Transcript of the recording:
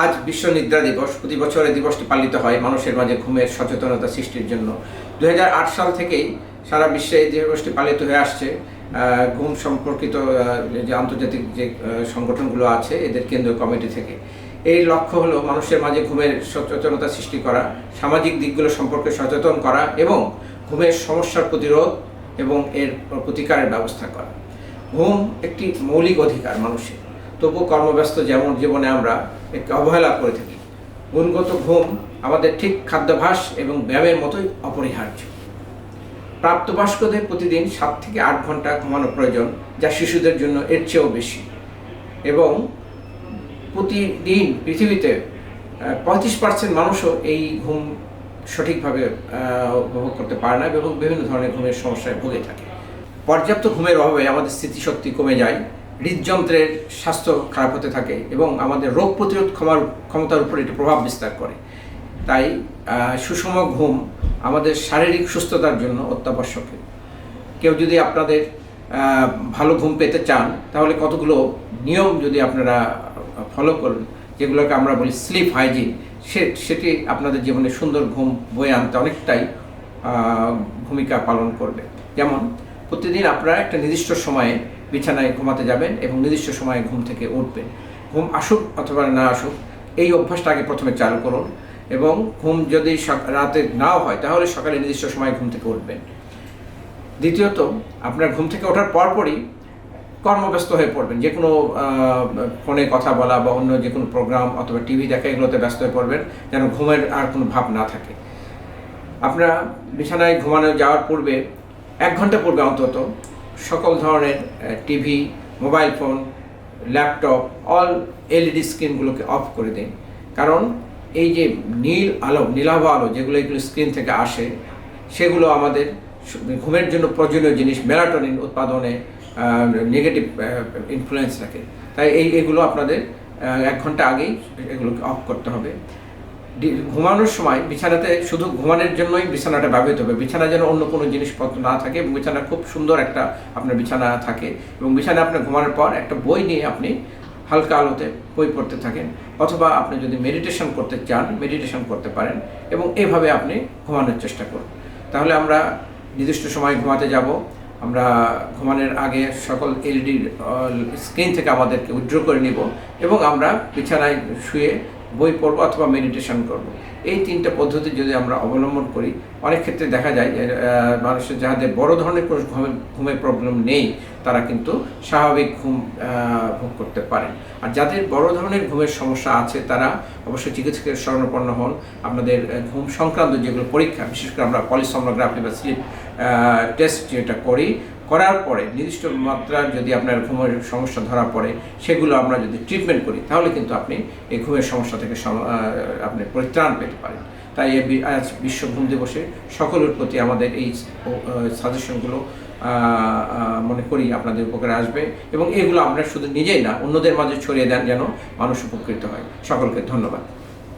আজ বিশ্ব নিদ্রা দিবস। প্রতি বছর এই দিবসটি পালিত হয় মানুষের মাঝে ঘুমের সচেতনতা সৃষ্টির জন্য। দুহাজার আট সাল থেকেই সারা বিশ্বে এই দিবসটি পালিত হয়ে আসছে। ঘুম সম্পর্কিত যে আন্তর্জাতিক যে সংগঠনগুলো আছে, এদের কেন্দ্রীয় কমিটি থেকে। এই লক্ষ্য হলো মানুষের মাঝে ঘুমের সচেতনতা সৃষ্টি করা, সামাজিক দিকগুলো সম্পর্কে সচেতন করা এবং ঘুমের সমস্যার প্রতিরোধ এবং এর প্রতিকারের ব্যবস্থা করা। ঘুম একটি মৌলিক অধিকার মানুষের। তবু কর্মব্যস্ত যেমন জীবনে আমরা একে অবহেলা করে থাকি। গুণগত ঘুম আমাদের ঠিক খাদ্যাভ্যাস এবং ব্যায়ামের মতোই অপরিহার্য। প্রাপ্তবয়স্কদের প্রতিদিন সাত থেকে আট ঘণ্টা ঘুমানো প্রয়োজন যা শিশুদের জন্য এর চেয়েও বেশি। এবং প্রতিদিন পৃথিবীতে পঁয়ত্রিশ পার্সেন্ট মানুষও এই ঘুম সঠিকভাবে উপভোগ করতে পারে না এবং বিভিন্ন ধরনের ঘুমের সমস্যায় ভুগে থাকে। পর্যাপ্ত ঘুমের অভাবে আমাদের স্মৃতিশক্তি কমে যায়। হৃদযন্ত্রের স্বাস্থ্য খারাপ হতে থাকে এবং আমাদের রোগ প্রতিরোধ ক্ষমার ক্ষমতার উপর এটি প্রভাব বিস্তার করে। তাই সুষম ঘুম আমাদের শারীরিক সুস্থতার জন্য অত্যাবশ্যক। কেউ যদি আপনাদের ভালো ঘুম পেতে চান, তাহলে কতগুলো নিয়ম যদি আপনারা ফলো করুন, যেগুলোকে আমরা বলি স্লিপ হাইজিন, সে, সেটি আপনাদের জীবনে সুন্দর ঘুম বয়ে আনতে অনেকটাই ভূমিকা পালন করবে। যেমন, প্রতিদিন আপনারা একটা নির্দিষ্ট সময়ে বিছানায় ঘুমাতে যাবেন এবং নির্দিষ্ট সময়ে ঘুম থেকে উঠবেন। ঘুম আসুক অথবা না আসুক, এই অভ্যাসটা আগে প্রথমে চালু করুন এবং ঘুম যদি রাতে নাও হয়, তাহলে সকালে নির্দিষ্ট সময়ে ঘুম থেকে উঠবেন। দ্বিতীয়ত, আপনার ঘুম থেকে ওঠার পরপরই কর্মব্যস্ত হয়ে পড়বেন। যে কোনো ফোনে কথা বলা বা অন্য যে কোনো প্রোগ্রাম অথবা টিভি দেখা, এগুলোতে ব্যস্ত হয়ে পড়বেন যেন ঘুমের আর কোনো ভাব না থাকে। আপনারা বিছানায় ঘুমানো যাওয়ার পূর্বে এক ঘণ্টা পূর্বে অন্তত সকল ধরনের TV, mobile phone, laptop all LED স্ক্রিনগুলোকে off করে দিন কারণ এই যে নীল আলো, নীলাভ আলো যেগুলো এগুলো স্ক্রিন থেকে আসে, সেগুলো আমাদের ঘুমের জন্য প্রয়োজনীয় জিনিস মেলাটোনিন উৎপাদনে নেগেটিভ ইনফ্লুয়েন্স রাখে। তাই এই, এগুলো আপনাদের এক ঘণ্টা আগেই এগুলোকে অফ করতে হবে। ঘুমানোর সময় বিছানাতে শুধু ঘুমানোর জন্যই বিছানাটা ব্যবহৃত হবে। বিছানা যেন অন্য কোনো জিনিসপত্র না থাকে এবং বিছানা খুব সুন্দর একটা আপনার বিছানা থাকে এবং বিছানা আপনার ঘুমানোর পর একটা বই নিয়ে আপনি হালকা আলোতে বই পড়তে থাকেন অথবা আপনি যদি মেডিটেশন করতে চান, মেডিটেশন করতে পারেন এবং এভাবে আপনি ঘুমানোর চেষ্টা করুন। তাহলে আমরা নির্দিষ্ট সময় ঘুমাতে যাব। আমরা ঘুমানোর আগে সকল এলইডি স্ক্রিন থেকে আমাদেরকে উইথড্র করে নিব এবং আমরা বিছানায় শুয়ে বই পড়ব অথবা মেডিটেশন করব। এই তিনটা পদ্ধতি যদি আমরা অবলম্বন করি, অনেক ক্ষেত্রে দেখা যায় মানুষের যাদের বড় ধরনের কোনো ঘুমের প্রবলেম নেই, তারা কিন্তু স্বাভাবিক ঘুম ভোগ করতে পারেন। আর যাদের বড় ধরনের ঘুমের সমস্যা আছে, তারা অবশ্যই চিকিৎসকের শরণাপন্ন হন। আপনাদের ঘুম সংক্রান্ত যেগুলো পরীক্ষা, বিশেষ করে আমরা পলিসোনোগ্রাফি বা স্লিপ টেস্ট যেটা করি করার পরে, নির্দিষ্ট মাত্রার যদি আপনার ঘুমের সমস্যা ধরা পড়ে, সেগুলো আমরা যদি ট্রিটমেন্ট করি, তাহলে কিন্তু আপনি এই ঘুমের সমস্যা থেকে আপনি পরিত্রাণ পেতে পারেন। তাই আজ বিশ্ব ঘুম দিবসে সকলের প্রতি আমাদের এই সাজেশনগুলো মনে করি আপনাদের উপকারে আসবে এবং এগুলো আমরা শুধু নিজেই না, অন্যদের মাঝে ছড়িয়ে দেন যেন মানুষ উপকৃত হয়। সকলকে ধন্যবাদ।